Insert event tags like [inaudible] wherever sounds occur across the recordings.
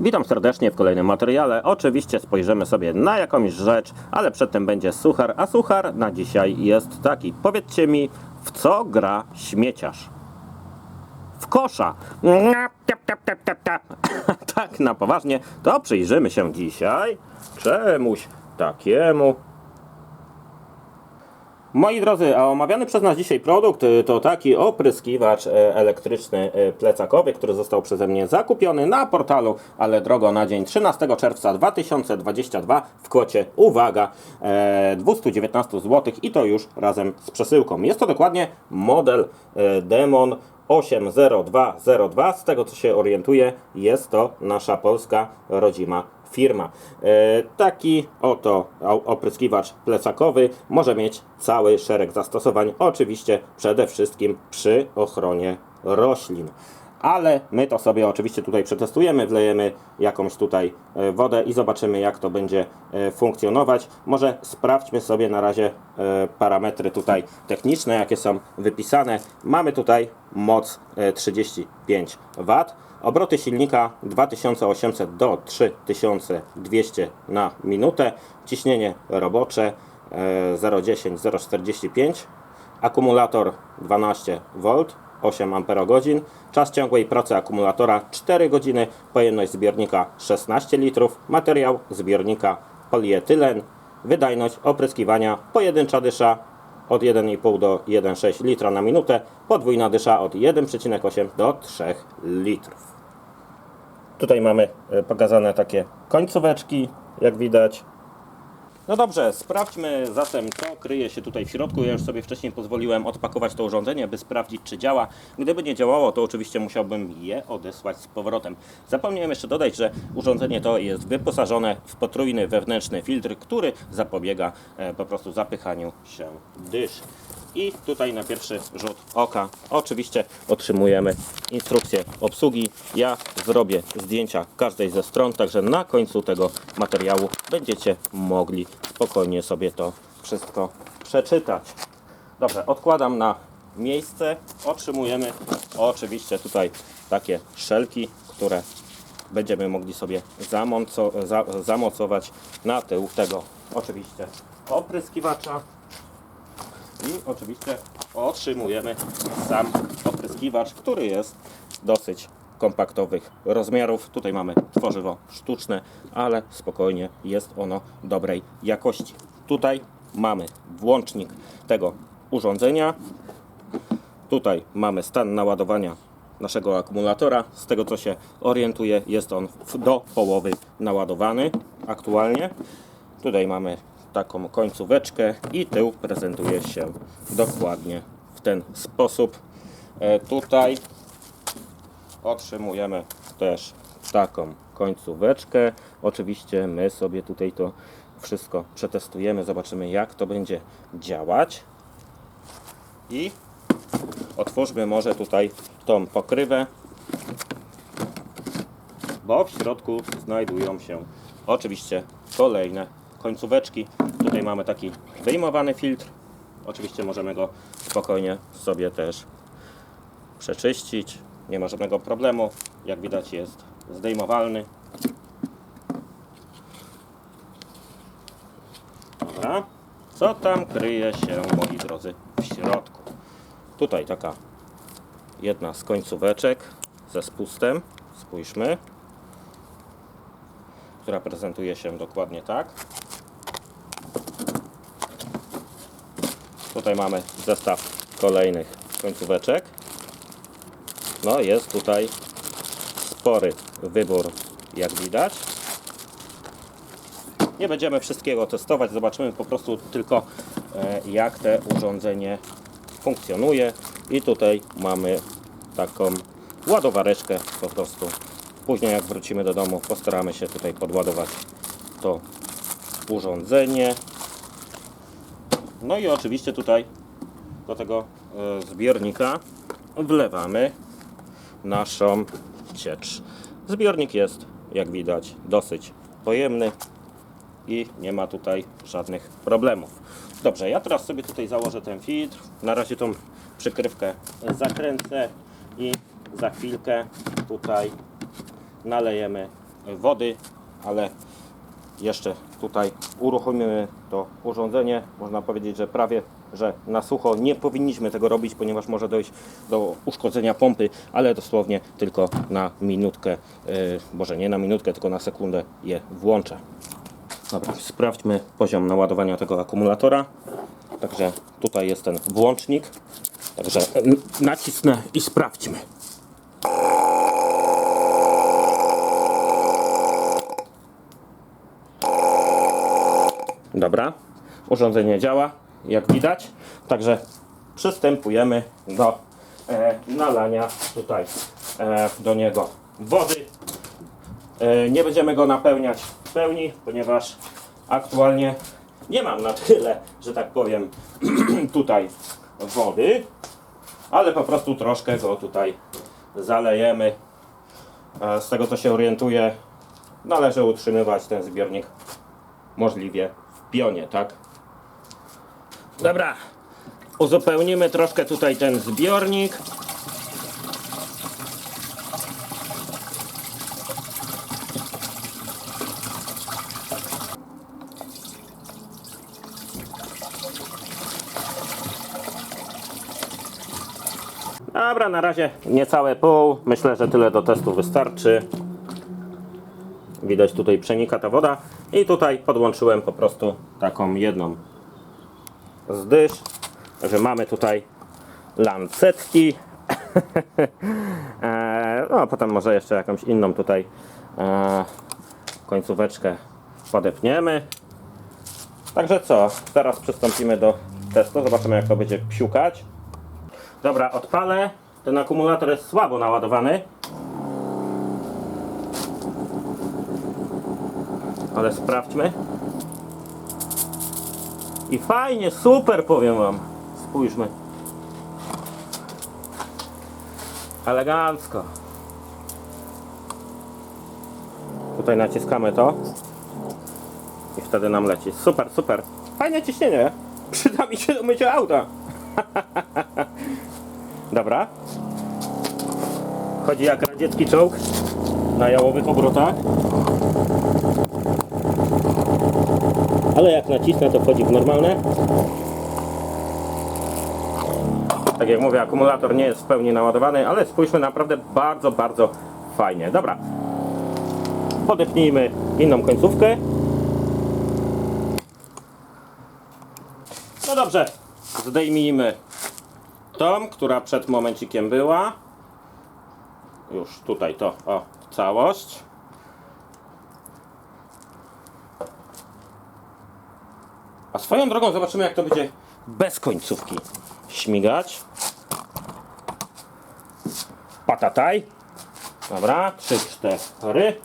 Witam serdecznie w kolejnym materiale. Oczywiście spojrzymy sobie na jakąś rzecz, ale przedtem będzie suchar, a suchar na dzisiaj jest taki. Powiedzcie mi, w co gra śmieciarz? W kosza. [laughs] tak na poważnie, to przyjrzymy się dzisiaj czemuś takiemu. Moi drodzy, a omawiany przez nas dzisiaj produkt y, to taki opryskiwacz e, elektryczny e, plecakowy, który został przeze mnie zakupiony na portalu, ale drogo na dzień 13 czerwca 2022 w kwocie, uwaga, e, 219 zł i to już razem z przesyłką. Jest to dokładnie model e, Demon 80202. Z tego co się orientuję, jest to nasza polska rodzima firma. E, taki oto opryskiwacz plecakowy może mieć cały szereg zastosowań, oczywiście przede wszystkim przy ochronie roślin. Ale my to sobie oczywiście tutaj przetestujemy, wlejemy jakąś tutaj e, wodę i zobaczymy jak to będzie e, funkcjonować. Może sprawdźmy sobie na razie e, parametry tutaj techniczne, jakie są wypisane. Mamy tutaj moc e, 35 W. Obroty silnika 2800 do 3200 na minutę. Ciśnienie robocze e, 0,10 0,45. Akumulator 12 V 8 Ah. Czas ciągłej pracy akumulatora 4 godziny. Pojemność zbiornika 16 litrów. Materiał zbiornika polietylen. Wydajność opryskiwania pojedyncza dysza od 1,5 do 1,6 litra na minutę. Podwójna dysza od 1,8 do 3 litrów. Tutaj mamy e, pokazane takie końcóweczki, jak widać. No dobrze, sprawdźmy zatem, co kryje się tutaj w środku. Ja już sobie wcześniej pozwoliłem odpakować to urządzenie, by sprawdzić, czy działa. Gdyby nie działało, to oczywiście musiałbym je odesłać z powrotem. Zapomniałem jeszcze dodać, że urządzenie to jest wyposażone w potrójny wewnętrzny filtr, który zapobiega e, po prostu zapychaniu się dysz. I tutaj na pierwszy rzut oka oczywiście otrzymujemy instrukcję obsługi. Ja zrobię zdjęcia każdej ze stron, także na końcu tego materiału będziecie mogli spokojnie sobie to wszystko przeczytać. Dobrze, odkładam na miejsce. Otrzymujemy oczywiście tutaj takie szelki, które będziemy mogli sobie zamocować na tył tego oczywiście opryskiwacza. I oczywiście otrzymujemy sam opryskiwacz, który jest dosyć kompaktowych rozmiarów. Tutaj mamy tworzywo sztuczne, ale spokojnie jest ono dobrej jakości. Tutaj mamy włącznik tego urządzenia. Tutaj mamy stan naładowania naszego akumulatora. Z tego co się orientuję, jest on do połowy naładowany aktualnie. Tutaj mamy taką końcóweczkę i tył prezentuje się dokładnie w ten sposób. E, tutaj otrzymujemy też taką końcóweczkę. Oczywiście my sobie tutaj to wszystko przetestujemy, zobaczymy jak to będzie działać. I otwórzmy może tutaj tą pokrywę, bo w środku znajdują się oczywiście kolejne końcóweczki. Tutaj mamy taki wyjmowany filtr. Oczywiście możemy go spokojnie sobie też przeczyścić. Nie ma żadnego problemu. Jak widać jest zdejmowalny. Dobra. Co tam kryje się, moi drodzy, w środku? Tutaj taka jedna z końcóweczek ze spustem. Spójrzmy. Która prezentuje się dokładnie tak. Tutaj mamy zestaw kolejnych końcóweczek. No jest tutaj spory wybór, jak widać. Nie będziemy wszystkiego testować, zobaczymy po prostu tylko e, jak te urządzenie funkcjonuje. I tutaj mamy taką ładowareczkę po prostu. Później jak wrócimy do domu postaramy się tutaj podładować to urządzenie. No i oczywiście tutaj do tego e, zbiornika wlewamy naszą ciecz. Zbiornik jest, jak widać, dosyć pojemny i nie ma tutaj żadnych problemów. Dobrze, ja teraz sobie tutaj założę ten filtr. Na razie tą przykrywkę zakręcę i za chwilkę tutaj nalejemy wody, ale jeszcze tutaj uruchomimy to urządzenie. Można powiedzieć, że prawie że na sucho nie powinniśmy tego robić, ponieważ może dojść do uszkodzenia pompy, ale dosłownie tylko na minutkę, yy, może nie na minutkę, tylko na sekundę je włączę. Dobra, sprawdźmy poziom naładowania tego akumulatora. Także tutaj jest ten włącznik. Także nacisnę i sprawdźmy. Dobra, urządzenie działa, jak widać. Także przystępujemy do e, nalania tutaj e, do niego wody. E, nie będziemy go napełniać w pełni, ponieważ aktualnie nie mam na tyle, że tak powiem, [clears throat] tutaj wody, ale po prostu troszkę go tutaj zalejemy. E, Z tego co się orientuję, należy utrzymywać ten zbiornik możliwie pionie, tak? Dobra, uzupełnimy troszkę tutaj ten zbiornik. Dobra, na razie niecałe pół. Myślę, że tyle do testu wystarczy. Widać tutaj przenika ta woda. I tutaj podłączyłem po prostu taką jedną z dysz. Także mamy tutaj lancetki. [laughs] E, no, a potem może jeszcze jakąś inną tutaj e, końcóweczkę podepniemy. Także co? Teraz przystąpimy do testu. Zobaczymy jak to będzie psiukać. Dobra, odpalę. Ten akumulator jest słabo naładowany. Ale sprawdźmy. I fajnie, super powiem wam. Spójrzmy. Elegancko. Tutaj naciskamy to. I wtedy nam leci. Super, super. Fajne ciśnienie. [laughs] Przyda mi się do mycia auta. [laughs] Dobra. Chodzi jak radziecki czołg na jałowych obrotach. Ale jak nacisnę to wchodzi w normalne. Tak jak mówię, akumulator nie jest w pełni naładowany, ale spójrzmy naprawdę bardzo, bardzo fajnie. Dobra. Podepnijmy inną końcówkę. No dobrze. Zdejmijmy tą, która przed momencikiem była. Już tutaj to, o, całość. A swoją drogą zobaczymy jak to będzie bez końcówki śmigać. Patataj. Dobra, trzy, cztery.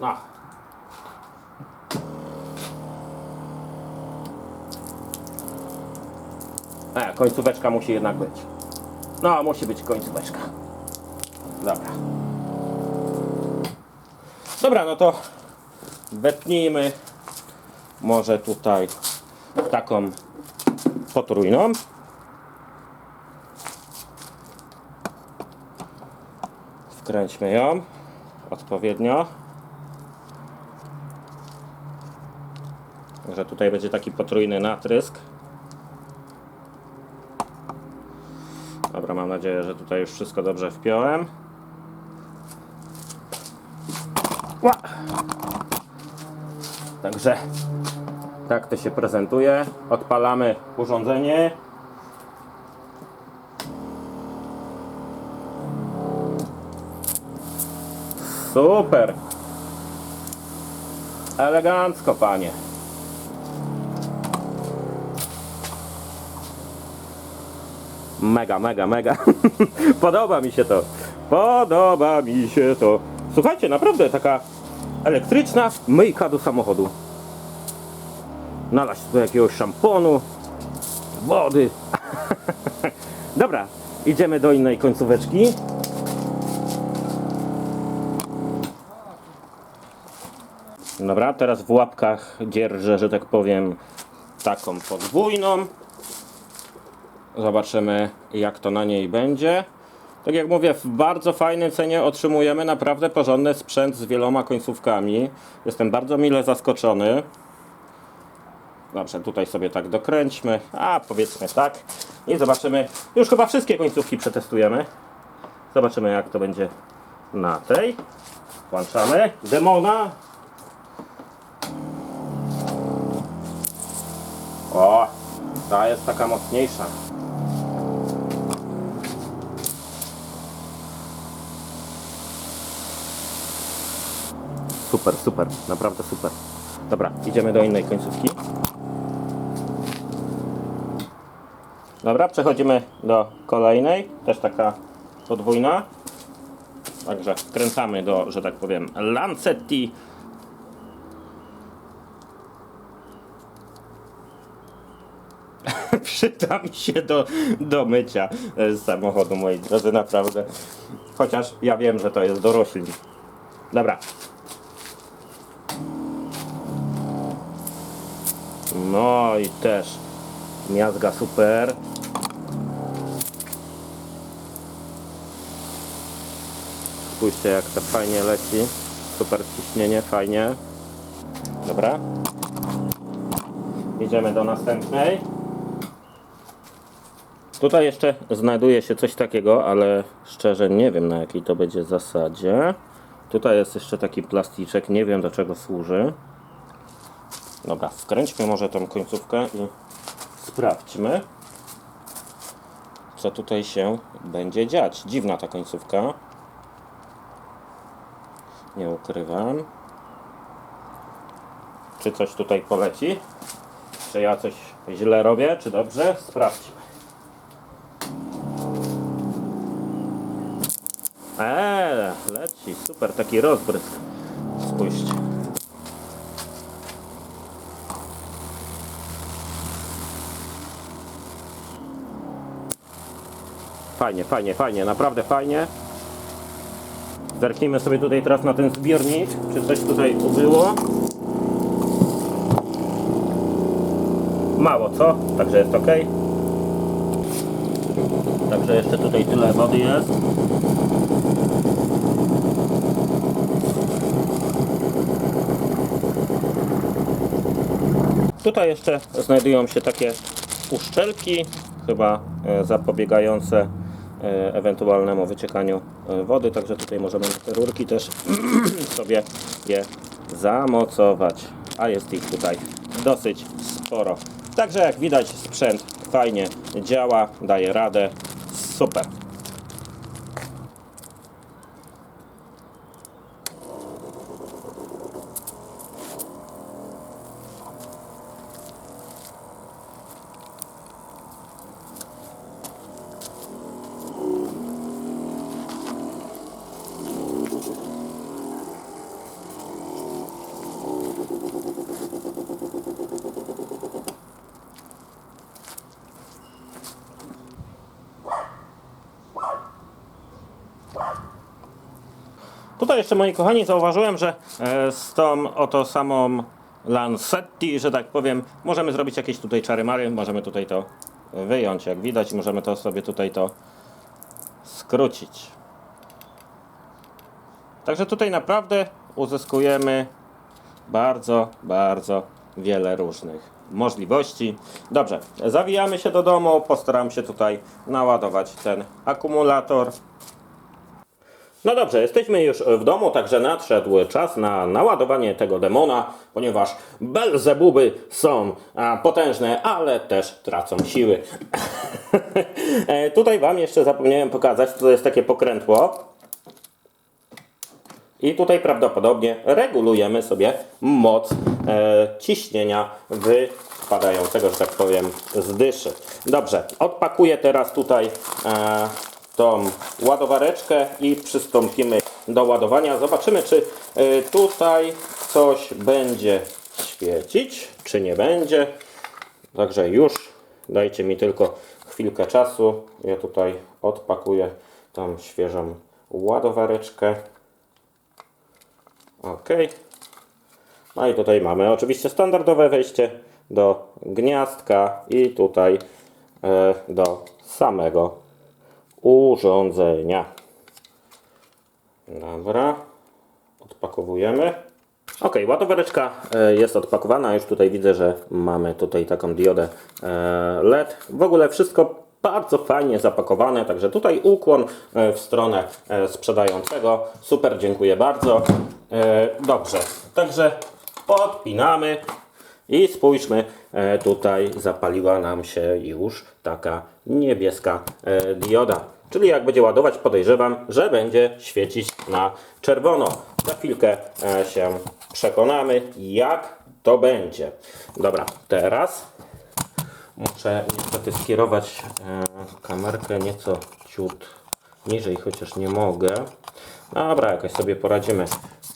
No. E, końcóweczka musi jednak być. No, musi być końcóweczka. Dobra. Dobra, no to wepnijmy może tutaj taką potrójną. Wkręćmy ją odpowiednio. Że tutaj będzie taki potrójny natrysk. Dobra, mam nadzieję, że tutaj już wszystko dobrze wpiąłem. Także tak to się prezentuje. Odpalamy urządzenie. Super. Elegancko, panie. Mega, mega, mega. [laughs] Podoba mi się to. Podoba mi się to. Słuchajcie, naprawdę taka elektryczna myjka do samochodu. Nalać do jakiegoś szamponu, wody. [laughs] Dobra, idziemy do innej końcóweczki. Dobra, teraz w łapkach dzierżę, że tak powiem, taką podwójną. Zobaczymy jak to na niej będzie. Tak jak mówię, w bardzo fajnej cenie otrzymujemy naprawdę porządny sprzęt z wieloma końcówkami. Jestem bardzo mile zaskoczony. Dobrze, tutaj sobie tak dokręćmy, a powiedzmy tak. I zobaczymy, już chyba wszystkie końcówki przetestujemy. Zobaczymy jak to będzie na tej. Włączamy demona. O, ta jest taka mocniejsza. Super, super, naprawdę super. Dobra, idziemy do innej końcówki. Dobra, przechodzimy do kolejnej, też taka podwójna. Także wkręcamy do, że tak powiem, Lancetti. [laughs] Przyda mi się do, do mycia e, samochodu, moi drodzy, naprawdę. Chociaż ja wiem, że to jest dorośli. Dobra. No i też miazga super. Spójrzcie jak to fajnie leci. Super ciśnienie, fajnie. Dobra. Idziemy do następnej. Tutaj jeszcze znajduje się coś takiego, ale szczerze nie wiem na jakiej to będzie zasadzie. Tutaj jest jeszcze taki plasticzek, nie wiem do czego służy. Dobra, wkręćmy może tą końcówkę i sprawdźmy, co tutaj się będzie dziać. Dziwna ta końcówka. Nie ukrywam. Czy coś tutaj poleci? Czy ja coś źle robię, czy dobrze? Sprawdźmy. Eee, leci, super, taki rozbrysk. Spójrzcie. Fajnie, fajnie, fajnie, naprawdę fajnie. Zerknijmy sobie tutaj teraz na ten zbiornik, czy coś tutaj ubyło. Mało, co? Także jest ok. Także jeszcze tutaj tyle wody jest. Tutaj jeszcze znajdują się takie uszczelki, chyba e, zapobiegające ewentualnemu wyciekaniu e, wody, także tutaj możemy te rurki też [clears throat] sobie je zamocować, a jest ich tutaj dosyć sporo. Także jak widać sprzęt fajnie działa, daje radę, super. Tutaj jeszcze moi kochani zauważyłem, że e, z tą oto samą Lancetti, że tak powiem, możemy zrobić jakieś tutaj czary mary, możemy tutaj to wyjąć, jak widać, możemy to sobie tutaj to skrócić. Także tutaj naprawdę uzyskujemy bardzo, bardzo wiele różnych możliwości. Dobrze, zawijamy się do domu, postaram się tutaj naładować ten akumulator. No dobrze, jesteśmy już w domu, także nadszedł czas na naładowanie tego demona, ponieważ Belzebuby są a, potężne, ale też tracą siły. [laughs] E, Tutaj Wam jeszcze zapomniałem pokazać, to jest takie pokrętło. I tutaj prawdopodobnie regulujemy sobie moc e, ciśnienia wypadającego, że tak powiem, z dyszy. Dobrze, odpakuję teraz tutaj e, tą ładowareczkę i przystąpimy do ładowania. Zobaczymy, czy e, tutaj coś będzie świecić, czy nie będzie. Także już dajcie mi tylko chwilkę czasu. Ja tutaj odpakuję tą świeżą ładowareczkę. Ok. No i tutaj mamy oczywiście standardowe wejście do gniazdka i tutaj e, do samego urządzenia. Dobra, odpakowujemy. Ok, ładowareczka e, jest odpakowana. Już tutaj widzę, że mamy tutaj taką diodę e, LED. W ogóle wszystko bardzo fajnie zapakowane, także tutaj ukłon e, w stronę sprzedającego. Super, dziękuję bardzo. Dobrze, także podpinamy i spójrzmy, e, tutaj zapaliła nam się już taka niebieska e, dioda. Czyli jak będzie ładować, podejrzewam, że będzie świecić na czerwono. Za chwilkę e, się przekonamy, jak to będzie. Dobra, teraz muszę niestety skierować kamerkę nieco ciut niżej, chociaż nie mogę. Dobra, jakoś sobie poradzimy.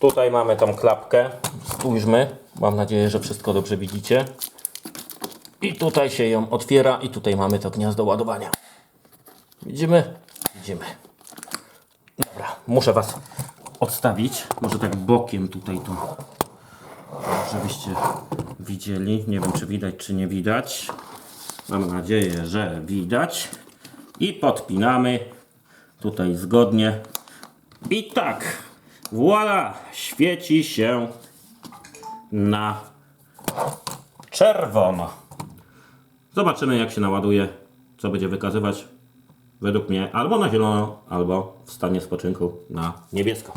Tutaj mamy tą klapkę. Spójrzmy. Mam nadzieję, że wszystko dobrze widzicie. I tutaj się ją otwiera i tutaj mamy to gniazdo ładowania. Widzimy? Widzimy. Dobra, muszę Was odstawić. Może tak bokiem tutaj to, żebyście widzieli. Nie wiem, czy widać, czy nie widać. Mam nadzieję, że widać. I podpinamy tutaj zgodnie. I tak, voila, świeci się na czerwono. Zobaczymy, jak się naładuje, co będzie wykazywać. Według mnie albo na zielono, albo w stanie spoczynku na niebiesko.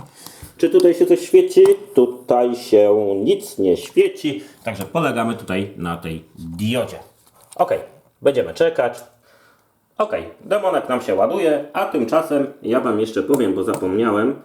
Czy tutaj się coś świeci? Tutaj się nic nie świeci, także polegamy tutaj na tej diodzie. Ok, będziemy czekać. Ok, demonek nam się ładuje, a tymczasem ja Wam jeszcze powiem, bo zapomniałem,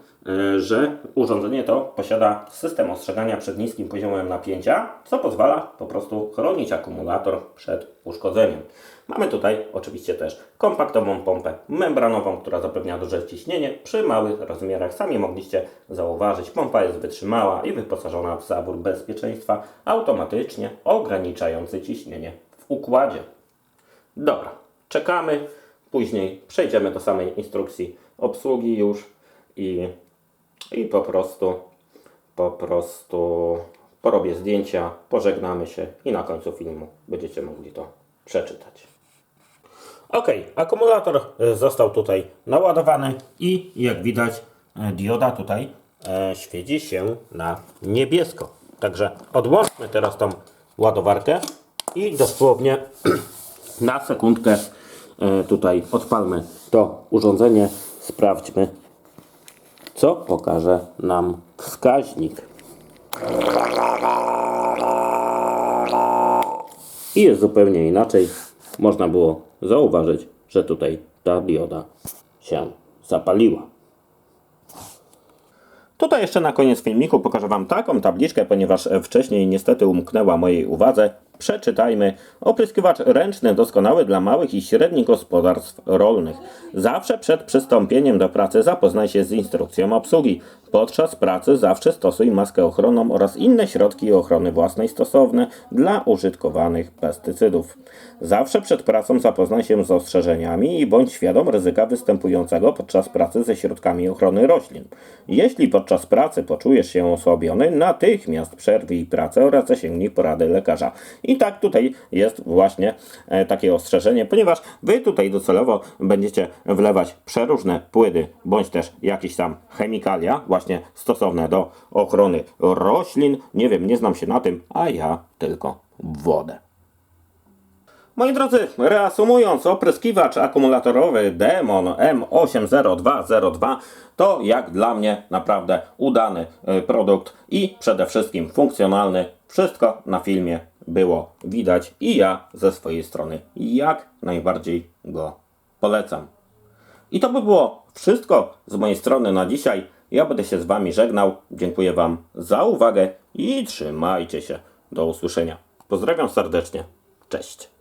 że urządzenie to posiada system ostrzegania przed niskim poziomem napięcia, co pozwala po prostu chronić akumulator przed uszkodzeniem. Mamy tutaj oczywiście też kompaktową pompę membranową, która zapewnia duże ciśnienie przy małych rozmiarach. Sami mogliście zauważyć, pompa jest wytrzymała i wyposażona w zawór bezpieczeństwa automatycznie ograniczający ciśnienie w układzie. Dobra, czekamy. Później przejdziemy do samej instrukcji obsługi już i, i po prostu po prostu porobię zdjęcia, pożegnamy się i na końcu filmu będziecie mogli to przeczytać. Ok, akumulator został tutaj naładowany i jak widać dioda tutaj e, świeci się na niebiesko. Także odłączmy teraz tą ładowarkę i dosłownie [clears throat] na sekundkę e, tutaj odpalmy to urządzenie, sprawdźmy co pokaże nam wskaźnik. I jest zupełnie inaczej. Można było zauważyć, że tutaj ta dioda się zapaliła. Tutaj jeszcze na koniec filmiku pokażę Wam taką tabliczkę, ponieważ wcześniej niestety umknęła mojej uwadze. Przeczytajmy. Opryskiwacz ręczny doskonały dla małych i średnich gospodarstw rolnych. Zawsze przed przystąpieniem do pracy zapoznaj się z instrukcją obsługi. Podczas pracy zawsze stosuj maskę ochronną oraz inne środki ochrony własnej stosowne dla użytkowanych pestycydów. Zawsze przed pracą zapoznaj się z ostrzeżeniami i bądź świadom ryzyka występującego podczas pracy ze środkami ochrony roślin. Jeśli podczas pracy poczujesz się osłabiony, natychmiast przerwij pracę oraz zasięgnij porady lekarza. I tak tutaj jest właśnie e, takie ostrzeżenie, ponieważ Wy tutaj docelowo będziecie wlewać przeróżne płyny, bądź też jakieś tam chemikalia, właśnie stosowne do ochrony roślin. Nie wiem, nie znam się na tym, a ja tylko wodę. Moi drodzy, reasumując, opryskiwacz akumulatorowy Demon M80202 to jak dla mnie naprawdę udany y, produkt i przede wszystkim funkcjonalny. Wszystko na filmie było widać i ja ze swojej strony jak najbardziej go polecam. I to by było wszystko z mojej strony na dzisiaj. Ja będę się z Wami żegnał. Dziękuję Wam za uwagę i trzymajcie się. Do usłyszenia. Pozdrawiam serdecznie. Cześć.